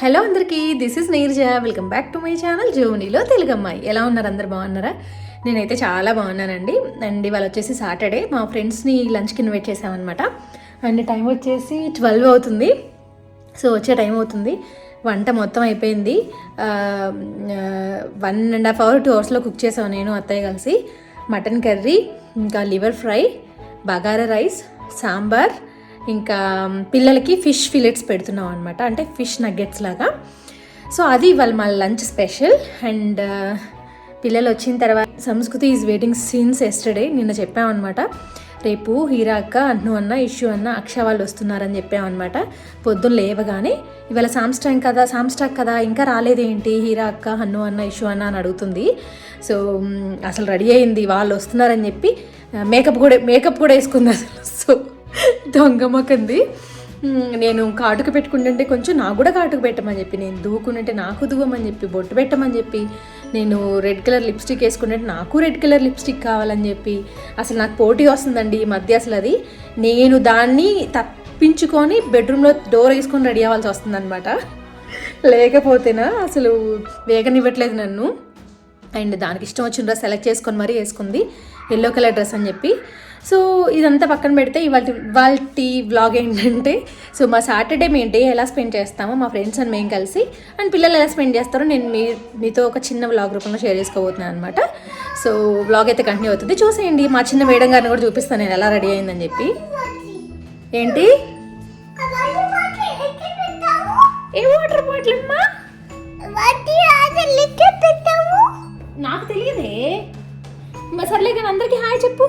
Hello అందరికీ this is Neerja. Welcome back to my channel జోనీలో Telugu అమ్మాయి ఎలా ఉన్నారు అందరు? బాగున్నారా? నేనైతే చాలా బాగున్నానండి. అండ్ ఇవాళ వచ్చేసి సాటర్డే మా ఫ్రెండ్స్ని లంచ్కి ఇన్వైట్ చేసామన్నమాట అండ్ టైం వచ్చేసి ట్వెల్వ్ అవుతుంది. సో వచ్చే టైం అవుతుంది. వంట మొత్తం అయిపోయింది. One and half hour two అవర్స్లో కుక్ చేసాను నేను అత్తయ్య కలిసి. మటన్ కర్రీ ఇంకా liver fry bagara rice sambar ఇంకా పిల్లలకి ఫిష్ ఫిలెట్స్ పెడుతున్నాం అనమాట అంటే ఫిష్ నగ్గెట్స్ లాగా. సో అది ఇవాళ మా లంచ్ స్పెషల్. అండ్ పిల్లలు వచ్చిన తర్వాత సంస్కృతి ఈజ్ వెయిటింగ్ సీన్స్ ఎస్టర్డే నిన్న చెప్పామన్నమాట రేపు హీరా అక్క అన్ను అన్న ఇష్యూ అన్న అక్ష వాళ్ళు వస్తున్నారని చెప్పామన్నమాట పొద్దున్న లేవగానే ఇవాళ సామ్స్టాంగ్ కదా సామ్స్టాక్ కదా ఇంకా రాలేదేంటి హీరా అక్క అన్ను అన్న ఇష్యూ అన్న అని అడుగుతుంది. సో అసలు రెడీ అయింది వాళ్ళు వస్తున్నారని చెప్పి మేకప్ కూడా మేకప్ కూడా వేసుకుంది అసలు. సో దొంగమ్మకంది మ్, నేను కాటుకు పెట్టుకుంటుంటే కొంచెం నాకు కూడా కాటుకు పెట్టమని చెప్పి నేను దూకుంటుంటే నాకు దువ్వమని చెప్పి బొట్టు పెట్టమని చెప్పి నేను రెడ్ కలర్ లిప్స్టిక్ వేసుకుంటే నాకు రెడ్ కలర్ లిప్స్టిక్ కావాలని చెప్పి అసలు నాకు పోటీ వస్తుందండి ఈ మధ్య అసలు అది. నేను దాన్ని తప్పించుకొని బెడ్రూమ్లో డోర్ వేసుకొని రెడీ అవ్వాల్సి వస్తుందన్నమాట. లేకపోతేనా అసలు వేగనివ్వట్లేదు నన్ను. అండ్ దానికి ఇష్టం వచ్చిన డ్రెస్ సెలెక్ట్ చేసుకొని మరీ వేసుకుంది. ఎల్లో కలర్ డ్రెస్ అని చెప్పి. సో ఇదంతా పక్కన పెడితే ఇవాళ ఇవాళ వ్లాగ్ ఏంటంటే సో మా సాటర్డే మేము డే ఎలా స్పెండ్ చేస్తామో మా ఫ్రెండ్స్ అని మేము కలిసి అండ్ పిల్లలు ఎలా స్పెండ్ చేస్తారో నేను మీ మీతో ఒక చిన్న వ్లాగ్ రూపంలో షేర్ చేసుకోబోతున్నాను అనమాట సో వ్లాగ్ అయితే కంటిన్యూ అవుతుంది. చూసేయండి మా చిన్న మేడం గారిని కూడా చూపిస్తాను నేను ఎలా రెడీ అయిందని చెప్పి. ఏంటి? ఏ వాటర్ బాటిల్ అమ్మా? నాకు తెలియదే. మరి సర్లే కానీ అందరికీ హాయ్ చెప్పు.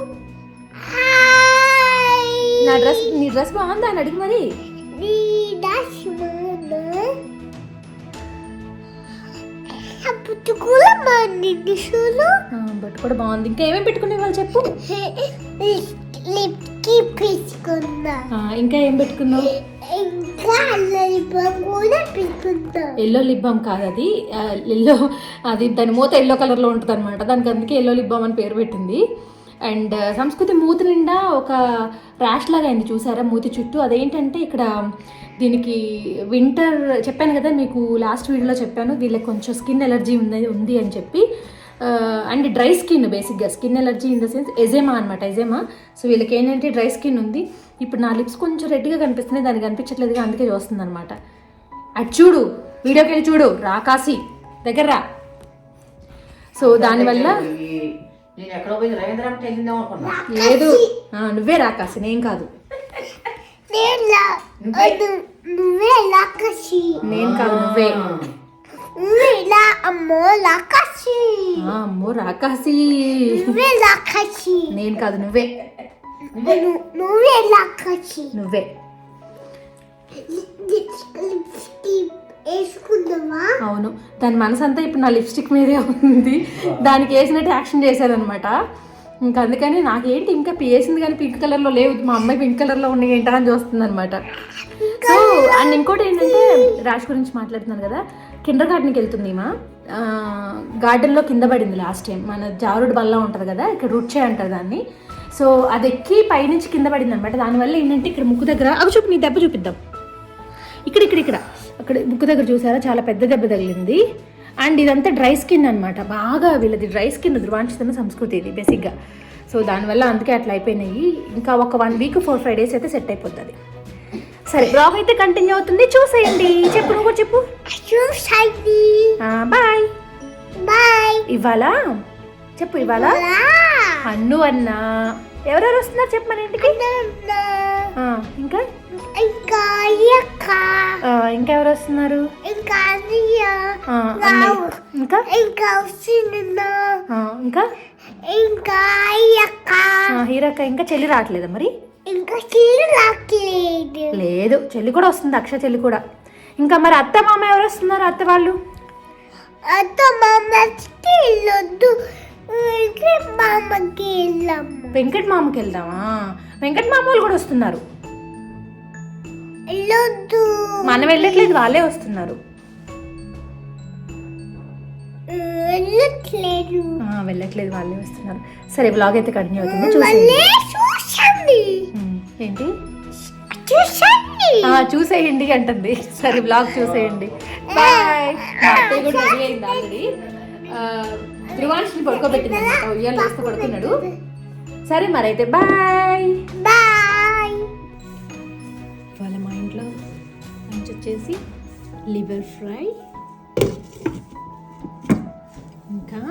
నా డ్రెస్ నీ డ్రెస్ బాగుందా? అని అడిగి మరి. బట్ కూడా బాగుంది. ఇంకా ఏమేమి పెట్టుకునే వాళ్ళు చెప్పు. ఇంకా ఏం పెట్టుకున్నావు? ఎల్లో లిప్ బామ్ కాదు అది. ఎల్లో అది దాని మూత ఎల్లో కలర్లో ఉంటుంది అనమాట దానికి అందుకే ఎల్లో లిప్ బామ్ అని పేరు పెట్టింది. అండ్ సంస్కృతి మూతి నిండా ఒక ర్యాష్ లాగా అయింది చూసారా మూతి చుట్టూ. అదేంటంటే ఇక్కడ దీనికి వింటర్ చెప్పాను కదా మీకు లాస్ట్ వీడియోలో చెప్పాను వీళ్ళకి కొంచెం స్కిన్ ఎలర్జీ ఉంది ఉంది అని చెప్పి. అండ్ డ్రై స్కిన్ బేసిక్గా skin allergy in the sense eczema అనమాట ఎజేమా సో వీళ్ళకి ఏంటంటే డ్రై స్కిన్ ఉంది. ఇప్పుడు నా లిప్స్ కొంచెం రెడ్గా కనిపిస్తున్నాయి దానికి కనిపించట్లేదుగా అందుకే చూస్తుంది అనమాట అటు చూడు వీడియోకి వెళ్ళి చూడు రాకాసి దగ్గర రా. సో దానివల్ల నేను ఎక్కడో పోయి రవీంద్ర వెళ్ళిందేమో అనుకున్నా. లేదు. ఆ, నువ్వే రాకాసి నేను కాదు. నేను నువ్వే? లాకసి నేను కాదు నువ్వే. నువ్వే లా అమ్మో లాకసి ఆ, అమ్మో రాకాసి నువ్వే నేను కాదు నువ్వే. నువ్వే? లాకసి నువ్వే అవును. దాని మనసు అంతా ఇప్పుడు నా లిప్స్టిక్ మీదే ఉంది. దానికి వేసినట్టు యాక్షన్ చేశారనమాట ఇంకా అందుకని నాకేంటి ఇంకా వేసింది కానీ పింక్ కలర్లో లేవు. మా అమ్మాయి పింక్ కలర్లో ఉన్నాయి ఏంటా అని చూస్తుంది అనమాట సో అండ్ ఇంకోటి ఏంటంటే రాష్ గురించి మాట్లాడుతున్నాను కదా. కిండర్ గార్డెన్కి వెళ్తుంది మా. గార్డెన్లో కింద పడింది లాస్ట్ టైం మన జారుడు బల్ల ఉంటుంది కదా ఇక్కడ రుచే అంటారు దాన్ని. సో అది ఎక్కి పైనుంచి కింద పడింది అనమాట దానివల్ల ఏంటంటే ఇక్కడ ముక్కు దగ్గర అవి చూపి నీ దెబ్బ చూపిద్దాం. ఇక్కడ ఇక్కడ ఇక్కడ. అక్కడ ముక్కు దగ్గర చూసారా? చాలా పెద్ద దెబ్బ తగిలింది. అండ్ ఇదంతా డ్రై స్కిన్ అనమాట బాగా వీళ్ళది డ్రై స్కిన్ ధృవాంశతమ సంస్కృతి ఇది బేసిక్గా. సో దానివల్ల అందుకే అట్లా అయిపోయినాయి. ఇంకా ఒక one week four five days అయితే సెట్ అయిపోతుంది. సరే బ్లాగ్ అయితే కంటిన్యూ అవుతుంది. చూసేయండి. చెప్పు నువ్వు చెప్పు. బాయ్. బాయ్. ఇవాళ? చెప్పు ఇవాళ? అన్ను అన్న. ఎవరెవరు వస్తున్నారు? చెప్పు మన ఇంటికి. ఇంకా? ఇంకా ఎవరు వస్తున్నారు? ఇంకా. ఇంకా ఇంకా? ఇంకా హీరక్క ఇంకా చెల్లి రావట్లేదా మరి? ఇంకా చీర లాక్కలేదు లేదు చెల్లి కూడా వస్తుంది అక్ష చెల్లి కూడా. ఇంకా మరి అత్త మామ ఎవరు వస్తున్నారు అత్త వాళ్ళు? అత్త మామకి వెళ్ళొద్దు. ఇంకా మామకి వెళ్ళాము. వెంకట్ మామకి వెళ్దామా? వెంకట్ మామ వాళ్ళు కూడా వస్తున్నారు. వెళ్ళొద్దు. మనం వెళ్ళట్లేదు వాళ్ళే వస్తున్నారు. వెళ్ళట్లేదు. వెళ్ళట్లేదు వాళ్ళే వస్తున్నారు. సరే బ్లాగ్ అయితే కంటిన్యూ అవుతుంది చూసేయండి. ఏంటి? చూసేయండి అంటుంది. సరే బ్లాగ్ చూసేయండి. బాయ్ కూడా రెడీ అయింది ఆల్రెడీ పడుకోబెట్టింది. అనమాట ఉయ్యాలు వేస్తూ పడుకున్నాడు. సరే మరైతే బాయ్ బాయ్ వచ్చేసి లివర్ ఫ్రై. ఇంకా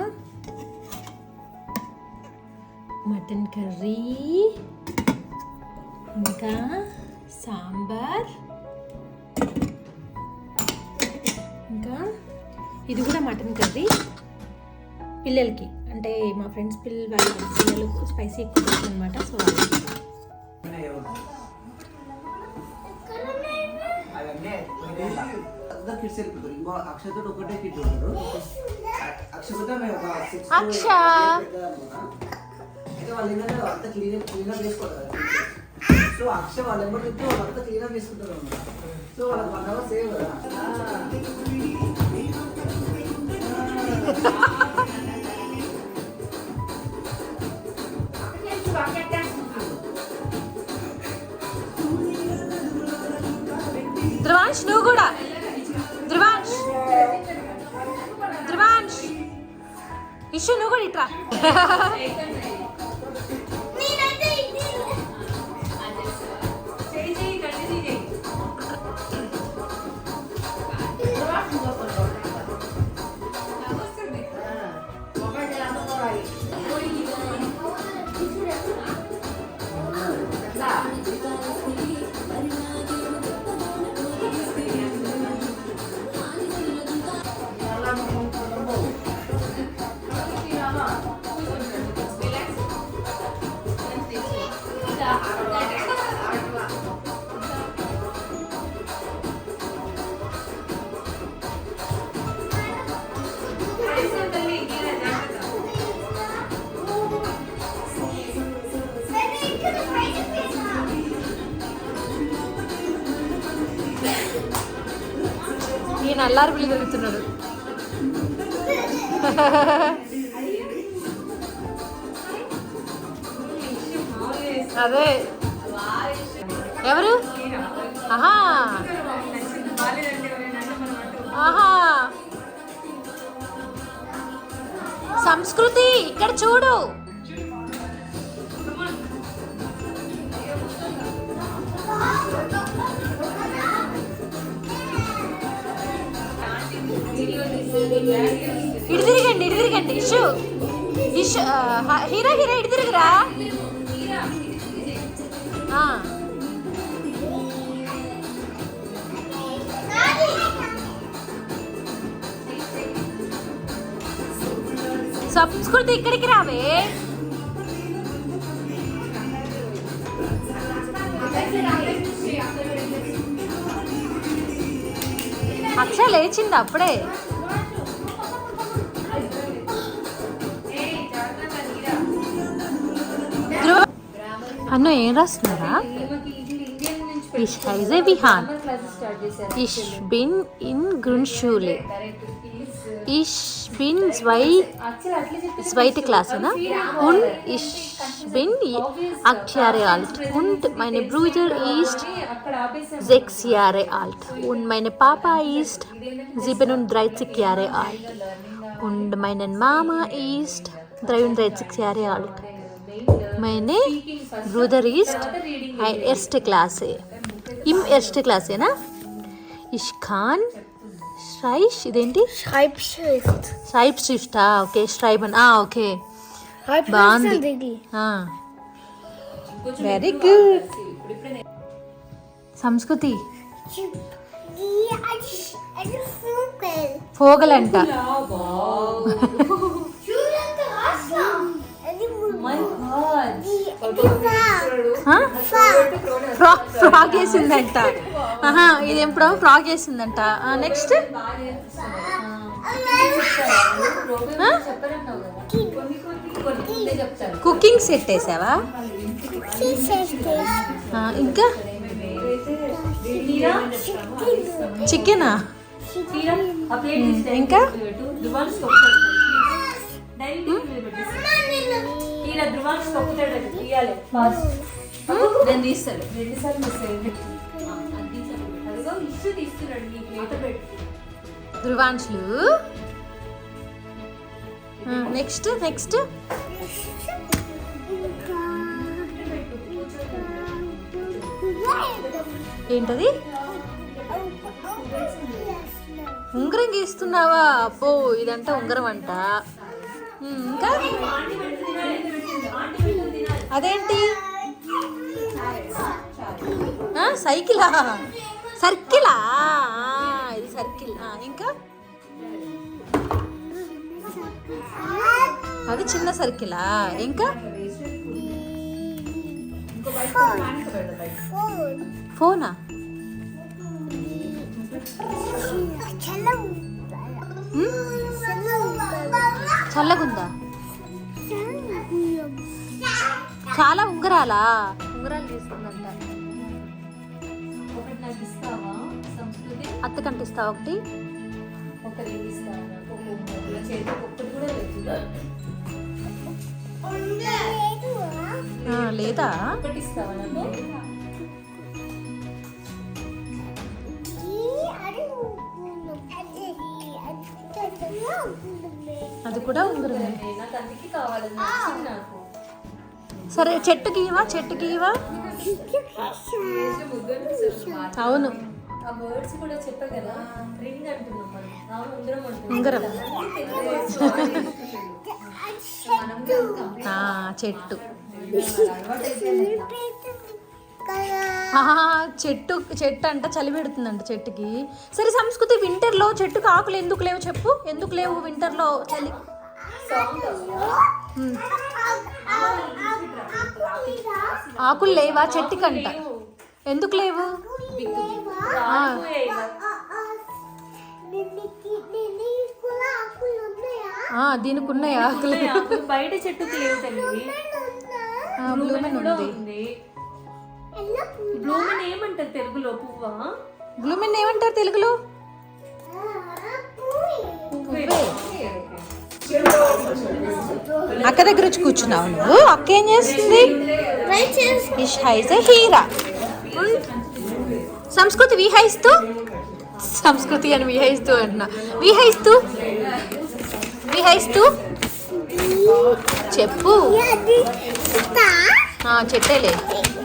మటన్ కర్రీ. ఇంకా సాంబార్. ఇంకా ఇది కూడా మటన్ కర్రీ. పిల్లలకి అంటే మా ఫ్రెండ్స్ పిల్లలు వాళ్ళ పిల్లలకు స్పైసీ ఎక్కువ అనమాట సో కిడ్స్ వెళ్ళిపోతారు. ఇంకో ఒకటే మేము ఒక సిక్స్ అక్ష. అయితే వాళ్ళు ఏంటంటే అంతా క్లీన్ క్లీన్ చేసుకోవాలి సో అక్ష వాళ్ళు ఎవరు చెప్తే వాళ్ళు అంతా చేసుకుంటారు సో వాళ్ళకి వన్ అవర్ సేవ్ కదా. ధ్రువాంష్ నువ్వు కూడా. ఇషు నువ్వు కూడా ఇట్రా అల్లారు పిల్లి తిరుగుతున్నాడు అదే. ఎవరు? ఆహా. ఆహా. సంస్కృతి ఇక్కడ చూడు. ఇటు తిరగండి ఇటు తిరగండి. ఇషు ఇషు హీరో హీరో ఇటు తిరుగురా? సంస్కృతి ఇక్కడికి రావే? అక్ష లేచింది అప్పుడే. అన్న ఏం రాస్తున్నారా Ich heiße Vihan. Ich bin in Grundschule. Ich bin zwei, zweite Klasse, ne? Und ich bin acht Jahre alt. Und mein Bruder ist sechs Jahre alt. Und mein Papa ist 37 Jahre alt. Und meine Mama ist 33 Jahre alt. మై నేమ్ బ్రూదర్ ఈస్ట్ ఐ ఎస్ట్ క్లాస్ ఇమ్ ఎస్ట్ క్లాస్ ఏనా ఇష్ఖాన్ స్ట్రైష్ ఇదేంటి స్ట్రైప్ స్ట్రిఫ్ట్ ఓకే స్ట్రైబ్ అని ఓకే బాగుంది వెరీ గుడ్ సంస్కృతి పోగలంట ఫ్రాక్ ఫ్రాక్ వేసిందంట. ఇది ఎప్పుడో ఫ్రాక్ వేసిందంట. నెక్స్ట్ కుకింగ్ సెట్ వేసావా? ఇంకా? చికెనా ఇంకా? తొక్కుతాడు అది తీయాలి. ఫాస్ట్. నేను తీస్తాను రెండు సార్లు మిస్ అదిగో ఇష్యూ తీస్తున్నాడు నీ ప్లేట్ పెట్టు. ధృవాంశులు. నెక్స్ట్ నెక్స్ట్ ఏంటది? ఉంగరం గీస్తున్నావా? అబ్బో ఇదంట ఉంగరం అంట ఇంకా? అదేంటి? సైకిలా? సర్కిలా? ఇది సర్కిల్. ఇంకా? అది చిన్న సర్కిలా. ఇంకా? ఫోనా? చల్లగుందా? చాలా ఉంగరాలా? ఉంగరాలు తీసుకుందంట. అత్త కంటిస్తావా ఒకటి? లేదు. అది కూడా ఉంగరమే సరే చెట్టు గీవా చెట్టు గీవా అవును. ఉంగరం చెట్టు. చెట్టు చెట్టు అంట చలి పెడుతుందంట చెట్టుకి. సరే సంస్కృతి వింటర్లో చెట్టుకి ఆకులు ఎందుకు లేవు చెప్పు? ఎందుకు లేవు వింటర్లో చలి. ఆకులు లేవా చెట్టుకంట? ఎందుకు లేవు? దీనికి ఉన్నాయి ఆకులు బయట చెట్టుకు లేవు బ్లూమెన్ ఉంది. బ్లూమెన్ ఏమంటారు తెలుగులో పువ్వా? బ్లూమెన్ ఏమంటారు తెలుగులో? పువ్వే. అక్క దగ్గర వచ్చి కూర్చున్నావు నువ్వు? అక్క ఏం చేస్తుంది? ఇష్ హీరా సంస్కృతి విహైస్తూ? సంస్కృతి అని విహైస్తూ అంటున్నా. విహైస్తూ? విహైస్తూ? చెప్పు. ఆ, చెట్టేలే ఆ,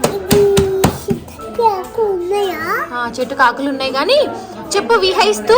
చెట్టు కాకులు ఉన్నాయి కానీ చెప్పు విహైస్తూ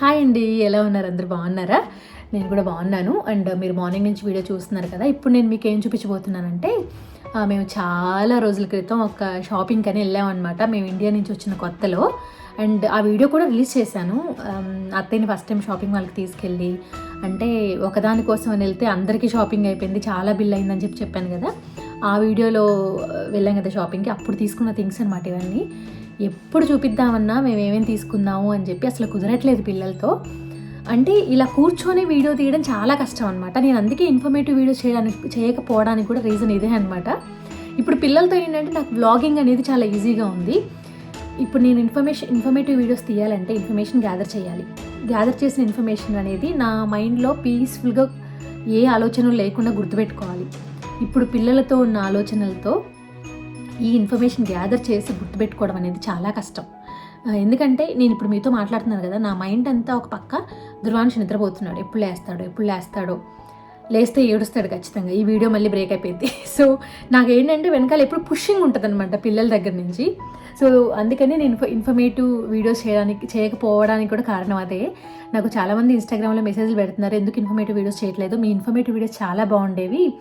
హాయ్ అండి ఎలా ఉన్నారు? అందరు బాగున్నారా? నేను కూడా బాగున్నాను. అండ్ మీరు మార్నింగ్ నుంచి వీడియో చూస్తున్నారు కదా ఇప్పుడు నేను మీకు ఏం చూపించబోతున్నానంటే మేము చాలా రోజుల క్రితం ఒక షాపింగ్ అని వెళ్ళామన్నమాట మేము ఇండియా నుంచి వచ్చిన కొత్తలో. అండ్ ఆ వీడియో కూడా రిలీజ్ చేశాను. అత్తయ్యని ఫస్ట్ టైం షాపింగ్ వాళ్ళకి తీసుకెళ్ళి అంటే ఒకదాని కోసం అని వెళ్తే అందరికీ షాపింగ్ అయిపోయింది చాలా బిల్ అయిందని చెప్పి చెప్పాను కదా. ఆ వీడియోలో వెళ్ళాం కదా షాపింగ్కి అప్పుడు తీసుకున్న థింగ్స్ అనమాట ఇవన్నీ. ఎప్పుడు చూపిద్దామన్నా మేము ఏమేమి తీసుకుందాము అని చెప్పి అసలు కుదరట్లేదు పిల్లలతో. అంటే ఇలా కూర్చొని వీడియో తీయడం చాలా కష్టం అనమాట నేను అందుకే ఇన్ఫర్మేటివ్ వీడియోస్ చేయడానికి చేయకపోవడానికి కూడా రీజన్ ఇదే అనమాట ఇప్పుడు పిల్లలతో ఏంటంటే నాకు వ్లాగింగ్ అనేది చాలా ఈజీగా ఉంది. ఇప్పుడు నేను ఇన్ఫర్మేషన్ ఇన్ఫర్మేటివ్ వీడియోస్ తీయాలంటే ఇన్ఫర్మేషన్ గ్యాదర్ చేయాలి. గ్యాదర్ చేసిన ఇన్ఫర్మేషన్ అనేది నా మైండ్లో పీస్ఫుల్గా ఏ ఆలోచనలు లేకుండా గుర్తుపెట్టుకోవాలి. ఇప్పుడు పిల్లలతో ఉన్న ఆలోచనలతో ఈ ఇన్ఫర్మేషన్ గ్యాదర్ చేసి గుర్తుపెట్టుకోవడం అనేది చాలా కష్టం. ఎందుకంటే నేను ఇప్పుడు మీతో మాట్లాడుతున్నాను కదా నా మైండ్ అంతా ఒక పక్క ధృవాంశ నిద్రపోతున్నాడు. ఎప్పుడు లేస్తాడో ఎప్పుడు లేస్తాడో. లేస్తే ఏడుస్తాడు ఖచ్చితంగా. ఈ వీడియో మళ్ళీ బ్రేక్ అయిపోయింది. సో నాకు ఏంటంటే వెనకాల ఎప్పుడు పుషింగ్ ఉంటుంది అనమాట పిల్లల దగ్గర నుంచి. సో అందుకని నేను ఇన్ఫర్మేటివ్ వీడియోస్ చేయడానికి చేయకపోవడానికి కూడా కారణం అదే. నాకు చాలామంది ఇన్స్టాగ్రామ్లో మెసేజ్లు పెడుతున్నారు. ఎందుకు ఇన్ఫర్మేటివ్ వీడియోస్ చేయట్లేదు? మీ ఇన్ఫర్మేటివ్ వీడియోస్ చాలా బాగుండేవి.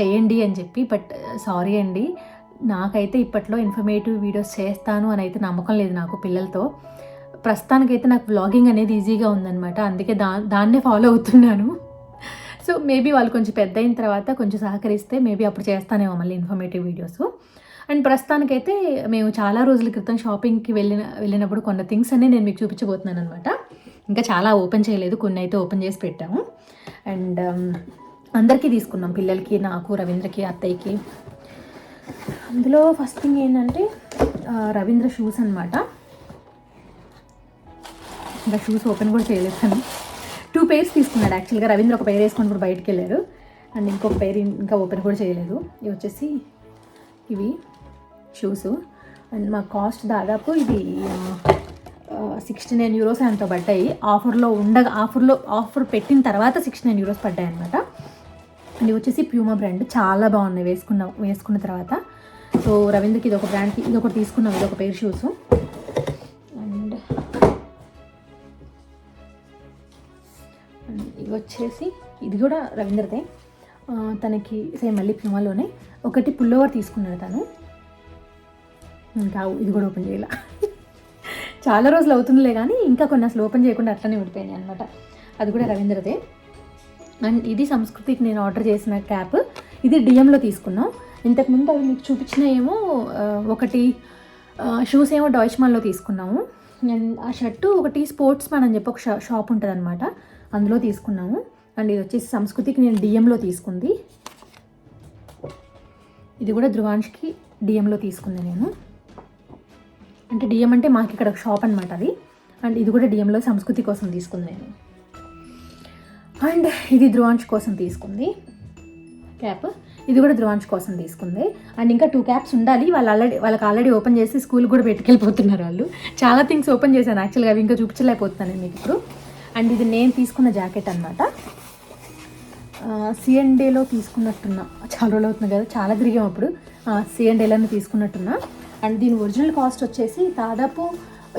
చేయండి అని చెప్పి. బట్ సారీ అండి. నాకైతే ఇప్పట్లో ఇన్ఫర్మేటివ్ వీడియోస్ చేస్తాను అని అయితే నమ్మకం లేదు నాకు పిల్లలతో. ప్రస్తుతానికైతే నాకు వ్లాగింగ్ అనేది ఈజీగా ఉందన్నమాట. అందుకే దా దాన్నే ఫాలో అవుతున్నాను. సో మేబీ వాళ్ళు కొంచెం పెద్ద అయిన తర్వాత కొంచెం సహకరిస్తే మేబీ అప్పుడు చేస్తానేమో మళ్ళీ ఇన్ఫర్మేటివ్ వీడియోస్ అండ్ ప్రస్తుతానికైతే మేము చాలా రోజుల క్రితం షాపింగ్కి వెళ్ళిన వెళ్ళినప్పుడు కొన్న థింగ్స్ అన్నీ నేను మీకు చూపించబోతున్నాను అనమాట ఇంకా చాలా ఓపెన్ చేయలేదు. కొన్ని అయితే ఓపెన్ చేసి పెట్టాము. అండ్ um, అందరికీ తీసుకున్నాం. పిల్లలకి నాకు రవీంద్రకి అత్తయ్యకి. అందులో ఫస్ట్ థింగ్ ఏంటంటే రవీంద్ర షూస్ అనమాట ఇంకా షూస్ ఓపెన్ కూడా చేయలేదు టూ పేర్స్ తీసుకున్నాడు యాక్చువల్గా రవీంద్ర ఒక పేరు వేసుకొని కూడా బయటికి వెళ్ళారు అండ్ ఇంకొక పేరు ఇంకా ఓపెన్ కూడా చేయలేదు. ఇవి వచ్చేసి ఇవి షూస్ అండ్ మా కాస్ట్ దాదాపు ఇది సిక్స్టీ నైన్ యూరోస్ ఎంతో పడ్డాయి. ఆఫర్లో ఉండగా ఆఫర్లో ఆఫర్ పెట్టిన తర్వాత సిక్స్టీ నైన్ యూరోస్ పడ్డాయి అనమాట ఇవి వచ్చేసి ప్యూమా బ్రాండ్ చాలా బాగున్నాయి. వేసుకున్న వేసుకున్న తర్వాత. సో రవీంద్రకి ఇది ఒక బ్రాండ్కి ఇది ఒకటి తీసుకున్నాం. ఇది ఒక పేరు షూస్ అండ్ అండ్ ఇవి వచ్చేసి ఇది కూడా రవీంద్రదే. తనకి సేమ్ మళ్ళీ ప్యూమాలోనే ఒకటి పుల్లోవర్ తీసుకున్నాడు తను. ఇంకా ఇది కూడా ఓపెన్ చేయాల. చాలా రోజులు అవుతుందిలే కానీ ఇంకా కొన్ని అసలు ఓపెన్ చేయకుండా అట్లనే ఉండిపోయినాయి అనమాట అది కూడా రవీంద్రదే. అండ్ ఇది సంస్కృతికి నేను ఆర్డర్ చేసిన క్యాప్ ఇది డిఎంలో తీసుకున్నాం. ఇంతకుముందు అవి మీకు చూపించిన ఏమో ఒకటి షూస్ ఏమో డాయిచ్మాన్లో తీసుకున్నాము. అండ్ ఆ షర్టు ఒకటి స్పోర్ట్స్ మ్యాన్ అని చెప్పి ఒక షా షాప్ ఉంటుంది అనమాట అందులో తీసుకున్నాము. అండ్ ఇది వచ్చేసి సంస్కృతికి నేను డిఎంలో తీసుకుంది. ఇది కూడా ధృవాంష్కి డిఎంలో తీసుకుంది నేను. అంటే డిఎం అంటే మాకు ఇక్కడ ఒక షాప్ అనమాట అది. అండ్ ఇది కూడా డిఎంలో సంస్కృతి కోసం తీసుకుంది నేను. అండ్ ఇది ధ్రువాంచ్ కోసం తీసుకుంది. క్యాప్ ఇది కూడా ధ్రువాంచ్ కోసం తీసుకుంది. అండ్ ఇంకా టూ క్యాప్స్ ఉండాలి. వాళ్ళు ఆల్రెడీ వాళ్ళకి ఆల్రెడీ ఓపెన్ చేసి స్కూల్ కూడా పెట్టుకెళ్ళిపోతున్నారు వాళ్ళు. చాలా థింగ్స్ ఓపెన్ చేశాను యాక్చువల్గా అవి ఇంకా చూపించలేకపోతున్నాను మీకు ఇప్పుడు. అండ్ ఇది నేను తీసుకున్న జాకెట్ అనమాట సిఎన్డేలో తీసుకున్నట్టున్నా. చాలా రోజులు అవుతుంది కదా. చాలా తిరిగాం అప్పుడు. సిఎన్డేలోనే తీసుకున్నట్టున్నా. అండ్ దీని ఒరిజినల్ కాస్ట్ వచ్చేసి దాదాపు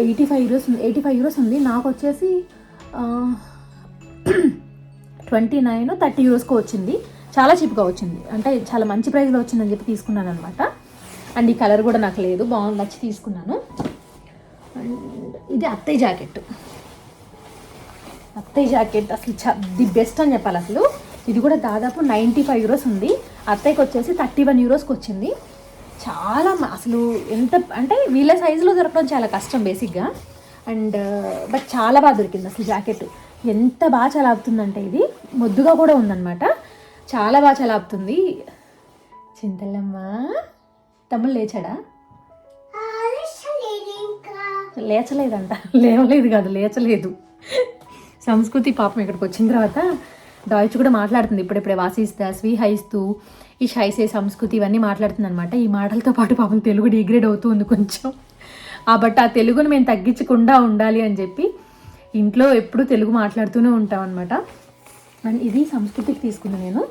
eighty five euros eighty five euros ఉంది. నాకు వచ్చేసి ట్వంటీ నైన్ థర్టీ యూరోస్కి వచ్చింది. చాలా చీప్గా వచ్చింది. అంటే చాలా మంచి ప్రైస్లో వచ్చిందని చెప్పి తీసుకున్నాను అనమాట అండ్ ఈ కలర్ కూడా నాకు లేదు. బాగుంది. నచ్చి తీసుకున్నాను. అండ్ ఇది అత్తయ్య జాకెట్. అత్తయ్య జాకెట్ అసలు చ ది బెస్ట్ అని చెప్పాలి అసలు. ఇది కూడా దాదాపు నైంటీ ఫైవ్ యూరోస్ ఉంది. అత్తయ్యకి వచ్చేసి థర్టీ వన్ యూరోస్కి వచ్చింది. చాలా అసలు ఎంత అంటే వీళ్ళ సైజులో దొరకడం చాలా కష్టం బేసిక్గా. అండ్ బట్ చాలా బాగా దొరికింది అసలు జాకెట్. ఎంత బాగా చలాపుతుందంటే ఇది. మొద్దుగా కూడా ఉందన్నమాట. చాలా బాగా చలాపుతుంది చింతలమ్మ తమ్ముడు లేచాడా? లేచలేదంట. లేవలేదు కాదు లేచలేదు. సంస్కృతి పాపం ఇక్కడికి వచ్చిన తర్వాత డాయిచ్ కూడా మాట్లాడుతుంది. ఇప్పుడిప్పుడే వాసిస్తా స్వీ హైస్తూ ఈ షైసే సంస్కృతి ఇవన్నీ మాట్లాడుతుంది అనమాట ఈ మాటలతో పాటు పాపం తెలుగు డిగ్రేడ్ అవుతుంది కొంచెం. ఆ బట్ ఆ తెలుగును మేము తగ్గించకుండా ఉండాలి అని చెప్పి ఇంట్లో ఎప్పుడూ తెలుగు మాట్లాడుతూనే ఉంటాం అనమాట అండ్ ఇది సంస్కృతికి తీసుకున్నాను నేను.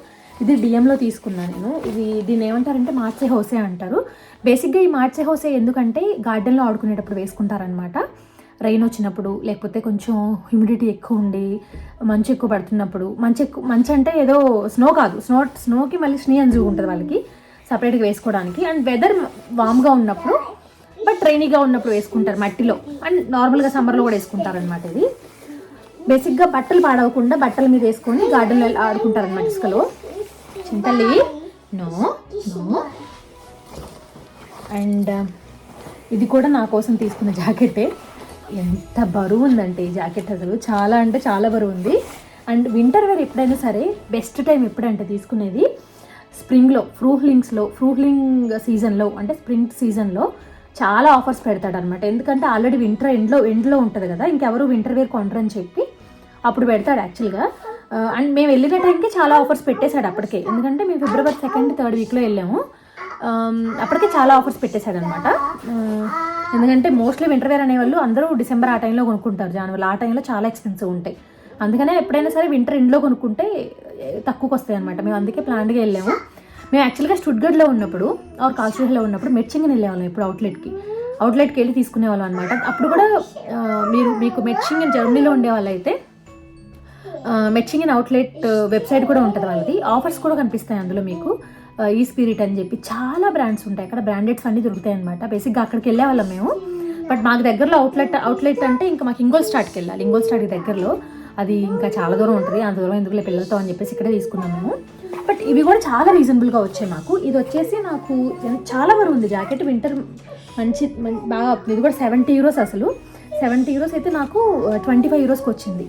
ఇది డిఎంలో తీసుకున్నాను నేను. ఇది దీన్ని ఏమంటారంటే మార్చే హౌసే అంటారు. బేసిక్గా ఈ మార్చే హౌసే ఎందుకంటే గార్డెన్లో ఆడుకునేటప్పుడు వేసుకుంటారనమాట రైన్ వచ్చినప్పుడు లేకపోతే కొంచెం హ్యూమిడిటీ ఎక్కువ ఉండి మంచు ఎక్కువ పడుతున్నప్పుడు మంచి ఎక్కువ మంచి అంటే ఏదో స్నో కాదు. స్నో స్నోకి మళ్ళీ స్నీ అంజు ఉంటుంది వాళ్ళకి సపరేట్గా వేసుకోవడానికి. అండ్ వెదర్ వామ్గా ఉన్నప్పుడు బట్ రైనీగా ఉన్నప్పుడు వేసుకుంటారు మట్టిలో. అండ్ నార్మల్గా సమ్మర్లో కూడా వేసుకుంటారు అనమాట ఇది బేసిక్గా బట్టలు పాడవకుండా బట్టల మీద వేసుకొని గార్డెన్లో ఆడుకుంటారు అనమాట ఇసుకలో. చింతల్లి నో నో. అండ్ uh, ఇది కూడా నా కోసం తీసుకున్న జాకెటే. ఎంత బరువు ఉందంటే ఈ జాకెట్ అసలు. చాలా అంటే చాలా బరువు ఉంది అండ్ వింటర్ వేర్ ఎప్పుడైనా సరే బెస్ట్ టైం ఎప్పుడంటే తీసుకునేది స్ప్రింగ్లో ఫ్రూహ్లింగ్స్లో ఫ్రూహ్లింగ్ సీజన్లో అంటే స్ప్రింగ్ సీజన్లో చాలా ఆఫర్స్ పెడతాడు అనమాట ఎందుకంటే ఆల్రెడీ వింటర్ ఎండ్లో ఎండ్లో ఉంటుంది కదా ఇంకెవరు వింటర్ వేర్ కొంటారని చెప్పి అప్పుడు పెడతాడు యాక్చువల్గా అండ్ మేము వెళ్ళిన టైంకి చాలా ఆఫర్స్ పెట్టేశాడు అప్పటికే. ఎందుకంటే మేము ఫిబ్రవరి సెకండ్ థర్డ్ వీక్లో వెళ్ళాము. అప్పటికే చాలా ఆఫర్స్ పెట్టేశాడు అనమాట ఎందుకంటే మోస్ట్లీ వింటర్ వేర్ అనేవాళ్ళు అందరూ డిసెంబర్ ఆ టైంలో కొనుక్కుంటారు. జనవరి ఆ టైంలో చాలా ఎక్స్పెన్సివ్ ఉంటాయి. అందుకనే ఎప్పుడైనా సరే వింటర్ ఇంట్లో కొనుక్కుంటే తక్కువకి వస్తాయి అనమాట మేము అందుకే ప్లాన్గా వెళ్ళాము. మేము యాక్చువల్గా స్టుడ్గడ్లో ఉన్నప్పుడు ఆర్ కాల్స్టూర్లో ఉన్నప్పుడు మెర్చింగ్ని వెళ్ళేవాళ్ళం ఇప్పుడు అవుట్లెట్కి అవుట్లెట్కి వెళ్ళి తీసుకునేవాళ్ళం అనమాట అప్పుడు కూడా మీరు మీకు మెర్చింగ్ జర్మనీలో ఉండేవాళ్ళు అయితే మెచ్చింగ్ ఇన్ అవుట్లెట్ వెబ్సైట్ కూడా ఉంటుంది వాళ్ళది. ఆఫర్స్ కూడా కనిపిస్తాయి అందులో మీకు. ఈ స్పిరిట్ అని చెప్పి చాలా బ్రాండ్స్ ఉంటాయి. అక్కడ బ్రాండెడ్స్ అన్నీ దొరుకుతాయి అనమాట బేసిక్గా అక్కడికి వెళ్ళేవాళ్ళం మేము. బట్ మాకు దగ్గరలో అవుట్లెట్ అవుట్లెట్ అంటే ఇంకా మాకు ఇంగోల్ స్టార్ట్కి వెళ్ళాలి. ఇంగోల్ స్టార్ట్కి దగ్గరలో. అది ఇంకా చాలా దూరం ఉంటుంది. అంత దూరం ఎందుకులే పిల్లలతో అని చెప్పేసి ఇక్కడే తీసుకున్నాం మేము. బట్ ఇవి కూడా చాలా రీజనబుల్గా వచ్చాయి మాకు. ఇది వచ్చేసి నాకు చాలా వరకు ఉంది జాకెట్. వింటర్ మంచి బాగా ఇది కూడా సెవెంటీ యూరోస్ అసలు. సెవెంటీ యూరోస్ అయితే నాకు ట్వంటీ ఫైవ్ యూరోస్కి వచ్చింది.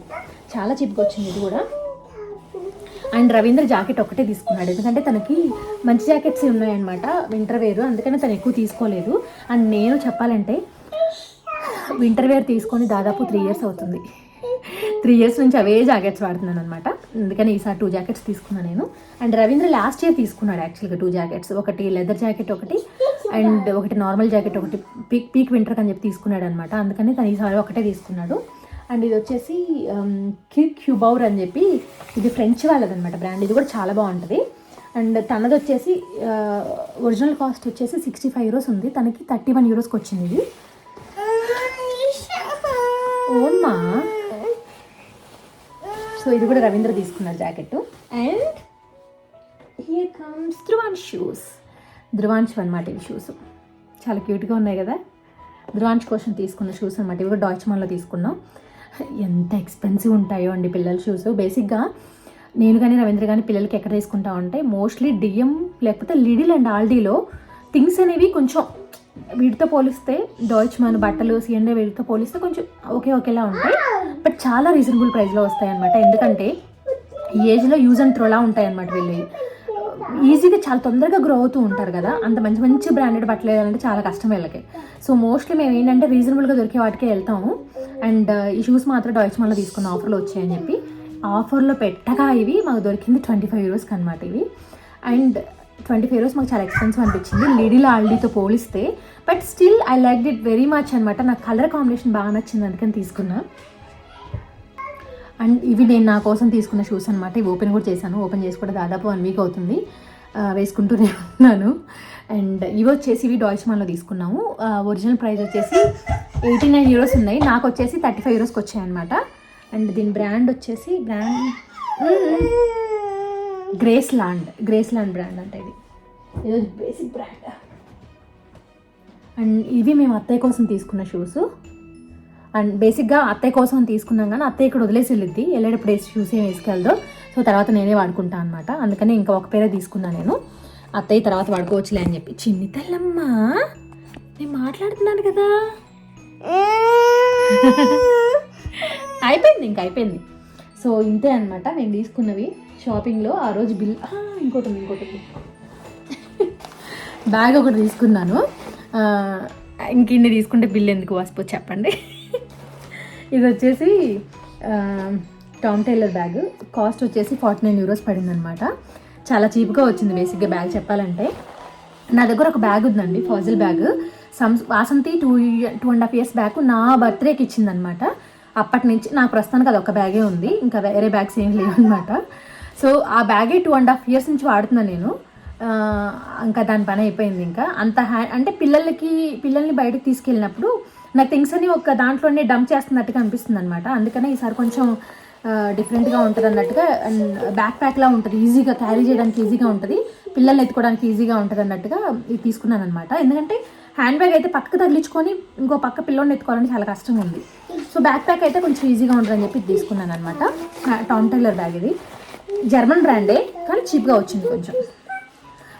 చాలా చీప్గా వచ్చింది ఇది కూడా. అండ్ రవీంద్ర జాకెట్ ఒకటే తీసుకున్నాడు. ఎందుకంటే తనకి మంచి జాకెట్స్ ఉన్నాయన్నమాట. వింటర్ వేరు. అందుకని తను ఎక్కువ తీసుకోలేదు. అండ్ నేను చెప్పాలంటే వింటర్ వేర్ తీసుకొని దాదాపు త్రీ ఇయర్స్ అవుతుంది. త్రీ ఇయర్స్ నుంచి అవే జాకెట్స్ వాడుతున్నాను అనమాట అందుకని ఈసారి టూ జాకెట్స్ తీసుకున్నాను నేను. అండ్ రవీంద్ర లాస్ట్ ఇయర్ తీసుకున్నాడు యాక్చువల్గా టూ జాకెట్స్ ఒకటి లెదర్ జాకెట్ ఒకటి అండ్ ఒకటి నార్మల్ జాకెట్ ఒకటి పీక్ పీక్ వింటర్ అని చెప్పి తీసుకున్నాడు అనమాట అందుకని తను ఈసారి ఒకటే తీసుకున్నాడు. అండ్ ఇది వచ్చేసి క్యూ క్యూబౌర్ అని చెప్పి ఇది ఫ్రెంచ్ వాళ్ళదన్నమాట బ్రాండ్ ఇది కూడా చాలా బాగుంటుంది. అండ్ తనది వచ్చేసి ఒరిజినల్ కాస్ట్ వచ్చేసి సిక్స్టీ ఫైవ్ యూరోస్ ఉంది. తనకి థర్టీ వన్ యూరోస్కి వచ్చింది ఇది ఓమ్మా. సో ఇది కూడా రవీంద్ర తీసుకున్న jacket and here comes Dhruvan shoes Dhruvansh అనమాట ఇవి షూస్ చాలా క్యూట్గా ఉన్నాయి కదా. ధ్రువాంశ్ కోసం తీసుకున్న షూస్ అనమాట ఇవి కూడా డాచ్మాన్లో తీసుకున్నాం. ఎంత ఎక్స్పెన్సివ్ ఉంటాయో అండి పిల్లల షూస్ బేసిక్గా నేను కానీ రవీంద్ర కానీ పిల్లలకి ఎక్కడ తీసుకుంటా ఉంటే మోస్ట్లీ డిఎం లేకపోతే లిడిల్ అండ్ ఆల్డీలో థింగ్స్ అనేవి కొంచెం వీటితో పోలిస్తే డాచ్ మన బట్టలు సిఎండే వీటితో పోలిస్తే కొంచెం ఓకే ఓకేలా ఉంటాయి. బట్ చాలా రీజనబుల్ ప్రైస్లో వస్తాయి అనమాట ఎందుకంటే ఈ ఏజ్లో యూజ్ అండ్ త్రోలా ఉంటాయి అనమాట వీళ్ళు. ఈజీగా చాలా తొందరగా గ్రో అవుతూ ఉంటారు కదా. అంత మంచి మంచి బ్రాండెడ్ బట్టలు వేయాలంటే చాలా కష్టం వీళ్ళకి. సో మోస్ట్లీ మేము ఏంటంటే రీజనబుల్గా దొరికే వాటికే వెళ్తాము. అండ్ ఈ షూస్ మాత్రం డాయిచ్ మళ్ళీ తీసుకున్న ఆఫర్లో వచ్చాయని చెప్పి ఆఫర్లో పెట్టగా ఇవి మాకు దొరికింది ట్వంటీ ఫైవ్ యూరోస్కి అనమాట ఇవి. అండ్ ట్వంటీ ఫైవ్ యూరోస్ మాకు చాలా ఎక్స్పెన్సివ్ అనిపించింది. లిడిల్ ఆల్డీతో పోలిస్తే. But still I like it very much అనమాట నాకు కలర్ కాంబినేషన్ బాగా నచ్చింది అందుకని తీసుకున్నా. అండ్ ఇవి నేను నా కోసం తీసుకున్న షూస్ అనమాట ఇవి ఓపెన్ కూడా చేశాను. ఓపెన్ చేసి కూడా దాదాపు వన్ వీక్ అవుతుంది. వేసుకుంటూనే ఉన్నాను. అండ్ ఇవి వచ్చేసి ఇవి డాయిచ్ మాల్లో తీసుకున్నాము. ఒరిజినల్ ప్రైస్ వచ్చేసి ఎయిటీ నైన్ యూరోస్ ఉన్నాయి. నాకు వచ్చేసి థర్టీ ఫైవ్ యూరోస్కి వచ్చాయి అనమాట అండ్ దీని బ్రాండ్ వచ్చేసి brand Graceland Graceland brand అంటే ఇది. ఇది బేసిక్ బ్రాండ్ అండ్ ఇవి మేము అత్తయ్య కోసం తీసుకున్న షూస్ అండ్ బేసిక్గా అత్తయ్య కోసం తీసుకున్నాం కానీ అత్తయ్య ఇక్కడ వదిలేసి వెళ్ళిద్ది. వెళ్ళేటప్పుడు వేసి షూస్ ఏం వేసుకెళ్దో. సో తర్వాత నేనే వాడుకుంటాను అనమాట అందుకని ఇంకా ఒక పేరే తీసుకున్నాను నేను. అత్తయ్య తర్వాత వాడుకోవచ్చులే అని చెప్పి చిన్ని తల్లమ్మ నేను మాట్లాడుతున్నాను కదా. అయిపోయింది ఇంకా అయిపోయింది. సో ఇంతే అనమాట నేను తీసుకున్నవి. షాపింగ్లో ఆ రోజు బిల్ ఇంకోటి ఉంది, ఇంకోటి బ్యాగ్ ఒకటి తీసుకున్నాను. ఆ, ఇంక ఇన్ని తీసుకుంటే బిల్ ఎందుకు వాసిపో చెప్పండి. ఇది వచ్చేసి టామ్ టైలర్ బ్యాగ్. కాస్ట్ వచ్చేసి ఫార్టీ నైన్ యూరోస్ పడింది అనమాట చాలా చీప్గా వచ్చింది బేసిక్గా బ్యాగ్ చెప్పాలంటే. నా దగ్గర ఒక బ్యాగ్ ఉందండి Fossil bag. Some Vasanthi two two and half years bag నా బర్త్డేకి ఇచ్చిందనమాట. అప్పటి నుంచి నాకు ప్రస్తుతానికి అది ఒక బ్యాగే ఉంది. ఇంకా వేరే బ్యాగ్స్ ఏం లేవు అనమాట సో ఆ బ్యాగే టూ అండ్ హాఫ్ ఇయర్స్ నుంచి వాడుతున్నాను నేను. ఇంకా దాని పని అయిపోయింది ఇంకా. అంత హ్యా అంటే పిల్లలకి పిల్లల్ని బయటకు తీసుకెళ్ళినప్పుడు నా థింగ్స్ అని ఒక దాంట్లోనే డంప్ చేస్తున్నట్టుగా అనిపిస్తుంది అనమాట అందుకనే ఈసారి కొంచెం డిఫరెంట్గా ఉంటుంది అన్నట్టుగా అండ్ బ్యాక్ ప్యాక్లా ఉంటుంది. ఈజీగా క్యారీ చేయడానికి ఈజీగా ఉంటుంది. పిల్లల్ని ఎత్తుకోవడానికి ఈజీగా ఉంటుంది అన్నట్టుగా ఇది తీసుకున్నాను అనమాట ఎందుకంటే హ్యాండ్ బ్యాగ్ అయితే పక్కకు తగిలించుకొని ఇంకో పక్క పిల్లోని ఎత్తుకోవాలని చాలా కష్టంగా ఉంది. సో బ్యాక్ ప్యాక్ అయితే కొంచెం ఈజీగా ఉంటుందని చెప్పి తీసుకున్నాను అనమాట టామ్ టైలర్ బ్యాగ్ ఇది. జర్మన్ బ్రాండే కానీ చీప్గా వచ్చింది కొంచెం.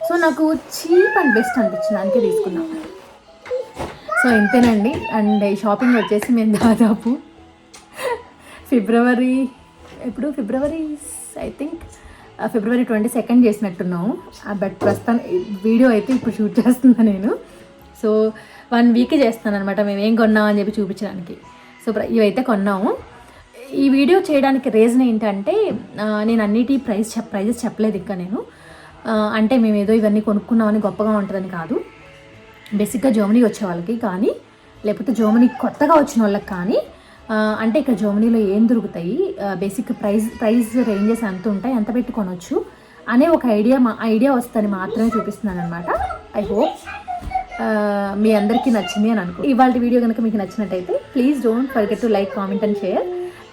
సో నాకు చీప్ అండ్ బెస్ట్ అనిపించింది అందుకే తీసుకున్నాను సో ఇంతేనండి. అండ్ ఈ షాపింగ్ వచ్చేసి మేము దాదాపు ఫిబ్రవరి ఎప్పుడు? February I think February twenty second చేసినట్టున్నాము. But ప్రస్తుతం వీడియో అయితే ఇప్పుడు షూట్ చేస్తున్నాను నేను. సో వన్ వీక్ చేస్తాను అనమాట మేము ఏం కొన్నామని చెప్పి చూపించడానికి. సో ప్ర- ఇవైతే కొన్నాము. ఈ వీడియో చేయడానికి రీజన్ ఏంటంటే నేను అన్నిటి ప్రైస్ చెప్ ప్రైజెస్ చెప్పలేదు ఇంకా నేను. అంటే మేము ఏదో ఇవన్నీ కొనుక్కున్నామని గొప్పగా ఉంటుందని కాదు. బేసిక్గా జర్మనీ వచ్చే వాళ్ళకి కానీ లేకపోతే జర్మనీ కొత్తగా వచ్చిన వాళ్ళకి కానీ అంటే ఇక్కడ జర్మనీలో ఏం దొరుకుతాయి బేసిక్ ప్రైస్ ప్రైస్ రేంజెస్ ఎంత ఉంటాయి ఎంత పెట్టి కొనవచ్చు అనే ఒక ఐడియా మా ఐడియా వస్తుందని మాత్రమే చూపిస్తున్నాను అనమాట ఐ హోప్ మీ అందరికీ నచ్చింది అని అనుకో ఇవాళ వీడియో కనుక మీకు నచ్చినట్టయితే please don't forget to like comment and share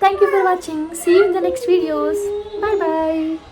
Thank you for watching. See you in the next videos. Bye bye.